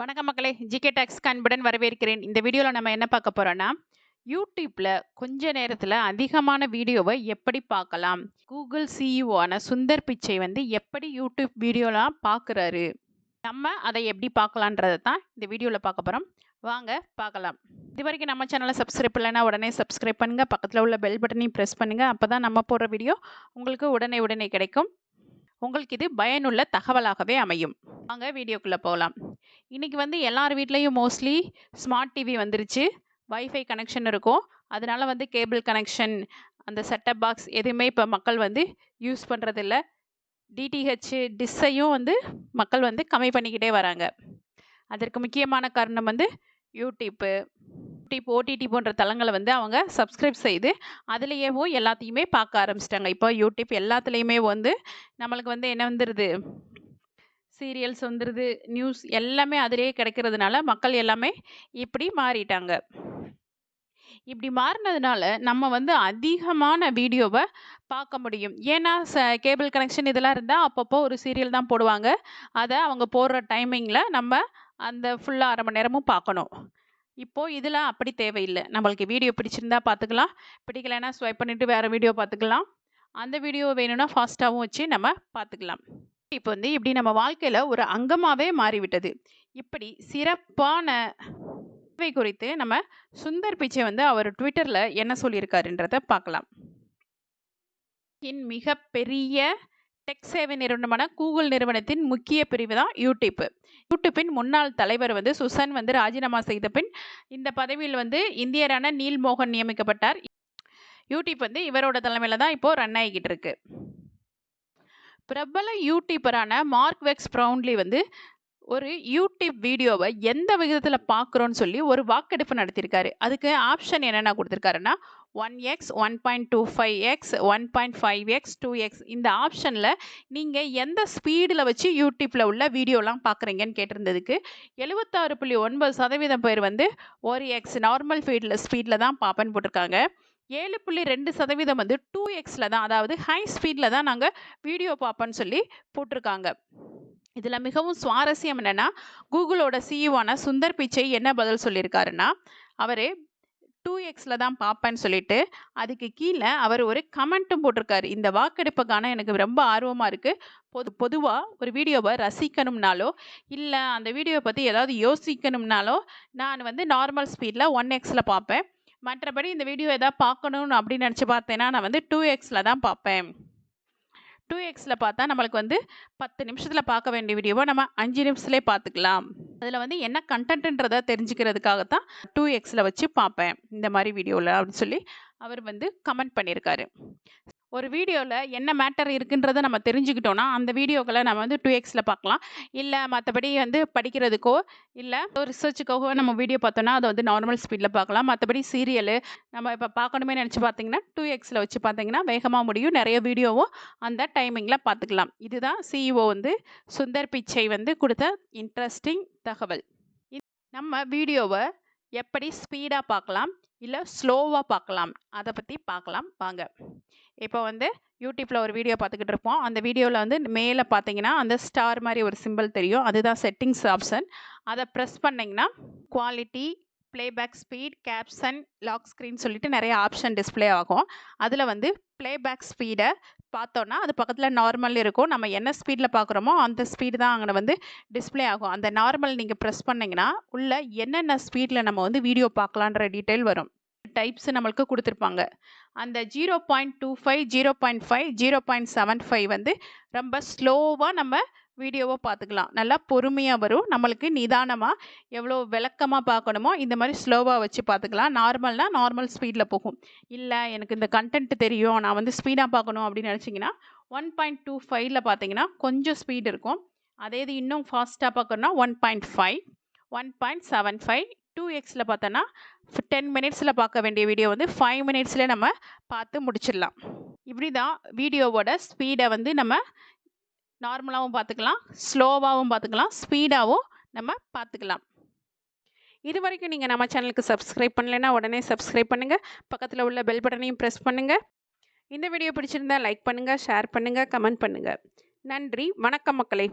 வணக்கம் மக்களே GK tax அன்புடன் வரவேற்கிறேன். இந்த வீடியோவில் நம்ம என்ன பார்க்க போகிறோன்னா யூடியூப்பில் கொஞ்ச நேரத்தில் அதிகமான வீடியோவை எப்படி பார்க்கலாம்? கூகுள் சிஇஓவான சுந்தர் பிச்சை வந்து எப்படி யூடியூப் வீடியோலாம் பார்க்குறாரு? நம்ம அதை எப்படி பார்க்கலான்றதை தான் இந்த வீடியோவில் பார்க்க போகிறோம் வாங்க பார்க்கலாம். இது வரைக்கும் நம்ம சேனலை சப்ஸ்கிரைப் இல்லைன்னா உடனே சப்ஸ்கிரைப் பண்ணுங்கள் பக்கத்தில் உள்ள பெல் பட்டனையும் ப்ரெஸ் பண்ணுங்கள் அப்போ தான் நம்ம போடுற வீடியோ உங்களுக்கு உடனே உடனே கிடைக்கும். உங்களுக்கு இது பயனுள்ள தகவலாகவே அமையும். வாங்க வீடியோக்குள்ளே போகலாம். இன்றைக்கி வந்து எல்லார் வீட்லேயும் மோஸ்ட்லி ஸ்மார்ட் டிவி வந்துருச்சு. வைஃபை கனெக்ஷன் இருக்கும். அதனால வந்து கேபிள் கனெக்ஷன் அந்த செட்டப் பாக்ஸ் எதுவுமே இப்போ மக்கள் வந்து யூஸ் பண்ணுறதில்ல டிடிஹெச் டிஸ்ஸையும் வந்து மக்கள் வந்து கம்மி பண்ணிக்கிட்டே வராங்க. அதற்கு முக்கியமான காரணம் வந்து யூடியூப்பு யூடியூப் ஓடிடி போன்ற தளங்களை வந்து அவங்க சப்ஸ்கிரைப் செய்து அதுலேயேவும் எல்லாத்தையுமே பார்க்க ஆரம்பிச்சிட்டாங்க. இப்போ யூடியூப் எல்லாத்துலேயுமே வந்து நம்மளுக்கு வந்து என்ன வந்துடுது சீரியல்ஸ் வந்துடுது நியூஸ் எல்லாமே அதிலே கிடைக்கிறதுனால மக்கள் எல்லாமே இப்படி மாறிட்டாங்க. இப்படி மாறினதுனால நம்ம வந்து அதிகமான வீடியோவை பார்க்க முடியும். ஏன்னா ச கேபிள் கனெக்ஷன் இதெல்லாம் இருந்தால் அப்பப்போ ஒரு சீரியல் தான் போடுவாங்க. அதை அவங்க போடுற டைமிங்கில் நம்ம அந்த ஃபுல்லாக அரை மணி நேரமும் பார்க்கணும். இப்போது இதில் அப்படி தேவையில்லை. நம்மளுக்கு வீடியோ பிடிச்சிருந்தா பார்த்துக்கலாம். பிடிக்கலைன்னா ஸ்வைப் பண்ணிவிட்டு வேறு வீடியோ பார்த்துக்கலாம். அந்த வீடியோ வேணும்னா ஃபாஸ்ட்டாகவும் வச்சு நம்ம பார்த்துக்கலாம். இப்போ வந்து இப்படி நம்ம வாழ்க்கையில் ஒரு அங்கமாகவே மாறிவிட்டது. இப்படி சிறப்பான சேவை குறித்து நம்ம சுந்தர் பிச்சை வந்து அவர் ட்விட்டரில் என்ன சொல்லியிருக்காருன்றத பார்க்கலாம். இன் மிகப்பெரிய டெக் சேவை நிறுவனமான கூகுள் நிறுவனத்தின் முக்கிய பிரிவு தான் யூடியூப். யூடியூப்பின் முன்னாள் தலைவர் வந்து சுசன் வந்து ராஜினாமா செய்த பின் இந்த பதவியில் வந்து இந்தியரான நீல் மோகன் நியமிக்கப்பட்டார். யூடியூப் வந்து இவரோட தலைமையில் தான் இப்போது ரன் ஆகிக்கிட்டு இருக்குது பிரபல யூடியூபரான மார்க் வெக்ஸ் ப்ரௌன்லி வந்து ஒரு யூடியூப் வீடியோவை எந்த விகிதத்தில் பார்க்குறோன்னு சொல்லி ஒரு வாக்கெடுப்பு நடத்தியிருக்காரு. அதுக்கு ஆப்ஷன் என்னென்ன கொடுத்துருக்காருன்னா one x one point two five x one point five x two x இந்த ஆப்ஷனில் நீங்கள் எந்த ஸ்பீடில் வச்சு யூடியூப்பில் உள்ள வீடியோலாம் பார்க்குறீங்கன்னு கேட்டிருந்ததுக்கு எழுபத்தாறு புள்ளி ஒன்பது சதவீதம் பேர் வந்து ஒரு எக்ஸ் நார்மல் ஃபீடில் ஸ்பீடில் தான் பார்ப்பேன்னு போட்டிருக்காங்க. ஏழு புள்ளி ரெண்டு சதவீதம் வந்து டூ எக்ஸில் தான் அதாவது ஹை ஸ்பீடில் தான் நாங்கள் வீடியோ பார்ப்போன்னு சொல்லி போட்டிருக்காங்க. இதில் மிகவும் சுவாரஸ்யம் என்னென்னா கூகுளோட சிஇஓன சுந்தர் பிச்சை என்ன பதில் சொல்லியிருக்காருன்னா அவர் டூ எக்ஸில் தான் பார்ப்பேன்னு சொல்லிட்டு அதுக்கு கீழே அவர் ஒரு கமெண்ட்டும் போட்டிருக்காரு. இந்த வாக்கெடுப்புக்கான எனக்கு ரொம்ப ஆர்வமாக இருக்குது பொது பொதுவாக ஒரு வீடியோவை ரசிக்கணும்னாலோ இல்லை அந்த வீடியோவை பற்றி ஏதாவது யோசிக்கணும்னாலோ நான் வந்து நார்மல் ஸ்பீடில் ஒன் எக்ஸில் பார்ப்பேன். மற்றபடி இந்த வீடியோ எதாவது பார்க்கணும்னு அப்படின்னு நினச்சி பார்த்தேன்னா நான் வந்து டூ எக்ஸில் தான் பார்ப்பேன். டூ எக்ஸில் பார்த்தா நம்மளுக்கு வந்து பத்து நிமிஷத்தில் பார்க்க வேண்டிய வீடியோவை நம்ம அஞ்சு நிமிஷத்துலேயே பார்த்துக்கலாம். அதில் வந்து என்ன கண்டென்ட்ன்றதை தெரிஞ்சுக்கிறதுக்காக தான் டூ எக்ஸில் வச்சு பார்ப்பேன். இந்த மாதிரி வீடியோவில் அப்படின்னு சொல்லி அவர் வந்து கமெண்ட் பண்ணியிருக்காரு ஒரு வீடியோவில் என்ன மேட்டர் இருக்குன்றதை நம்ம தெரிஞ்சுக்கிட்டோன்னா அந்த வீடியோக்களை நம்ம வந்து டூ எக்ஸில் பார்க்கலாம். இல்லை மற்றபடி வந்து படிக்கிறதுக்கோ இல்லை ஒரு ரிசர்ச்சுக்காகவோ நம்ம வீடியோ பார்த்தோன்னா அதை வந்து நார்மல் ஸ்பீடில் பார்க்கலாம். மற்றபடி சீரியலு நம்ம இப்போ பார்க்கணுமே நினச்சி பார்த்தீங்கன்னா டூ எக்ஸில் வச்சு பார்த்தீங்கன்னா வேகமாக முடியும். நிறைய வீடியோவும் அந்த டைமிங்கில் பார்த்துக்கலாம். இதுதான் சிஇஓ வந்து சுந்தர் பிச்சை வந்து கொடுத்த இன்ட்ரெஸ்டிங் தகவல். நம்ம வீடியோவை எப்படி ஸ்பீடாக பார்க்கலாம்? இல்லை ஸ்லோவாக பார்க்கலாம் அதை பற்றி பார்க்கலாம் வாங்க. இப்போ வந்து யூடியூப்பில் ஒரு வீடியோ பார்த்துக்கிட்டு இருப்போம். அந்த வீடியோவில் வந்து மேலே பார்த்தீங்கன்னா அந்த ஸ்டார் மாதிரி ஒரு சிம்பிள் தெரியும். அதுதான் செட்டிங்ஸ் ஆப்ஷன். அதை ப்ரெஸ் பண்ணிங்கன்னா quality playback speed caption lock screen சொல்லிட்டு நிறைய ஆப்ஷன் டிஸ்பிளே ஆகும். அதில் வந்து ப்ளேபேக் ஸ்பீடை பார்த்தோன்னா அது பக்கத்தில் நார்மல் இருக்கும். நம்ம என்ன ஸ்பீடில் பார்க்குறோமோ அந்த ஸ்பீடு தான் அங்கே வந்து டிஸ்பிளே ஆகும். அந்த நார்மல் நீங்கள் ப்ரெஸ் பண்ணிங்கன்னா உள்ள என்னென்ன ஸ்பீடில் நம்ம வந்து வீடியோ பார்க்கலான்ற டீட்டெயில் வரும். டைப்ஸ் நம்மளுக்கு கொடுத்துருப்பாங்க. அந்த zero point two five zero point five zero point seven five வந்து ரொம்ப ஸ்லோவாக நம்ம வீடியோவை பார்த்துக்கலாம் நல்லா பொறுமையாக வரும். நம்மளுக்கு நிதானமாக எவ்வளோ விளக்கமாக பார்க்கணுமோ இந்த மாதிரி ஸ்லோவாக வச்சு பார்த்துக்கலாம் நார்மல்னால் நார்மல் ஸ்பீடில் போகும். இல்லை எனக்கு இந்த கண்டென்ட் தெரியும். நான் வந்து ஸ்பீடாக பார்க்கணும் அப்படின்னு நினச்சிங்கன்னா ஒன் பாயிண்ட் டூ ஃபைவ்ல பார்த்தீங்கன்னா கொஞ்சம் ஸ்பீடு இருக்கும். அதே இது இன்னும் ஃபாஸ்ட்டாக பார்க்கணுன்னா one point five one point seven five two எக்ஸில் பார்த்தோன்னா டென் மினிட்ஸில் பார்க்க வேண்டிய வீடியோ வந்து ஃபைவ் மினிட்ஸில் நம்ம பார்த்து முடிச்சிடலாம். இப்படி தான் வீடியோவோட ஸ்பீடை வந்து நம்ம நார்மலாகவும் பார்த்துக்கலாம் ஸ்லோவாகவும் பார்த்துக்கலாம் ஸ்பீடாகவும் நம்ம பார்த்துக்கலாம் இது வரைக்கும் நீங்கள் நம்ம சேனலுக்கு சப்ஸ்கிரைப் பண்ணலைன்னா உடனே சப்ஸ்கிரைப் பண்ணுங்கள் பக்கத்தில் உள்ள பெல் பட்டனையும் ப்ரெஸ் பண்ணுங்கள் இந்த வீடியோ பிடிச்சிருந்தா லைக் பண்ணுங்கள் ஷேர் பண்ணுங்கள் கமெண்ட் பண்ணுங்கள் நன்றி வணக்கம் மக்களே.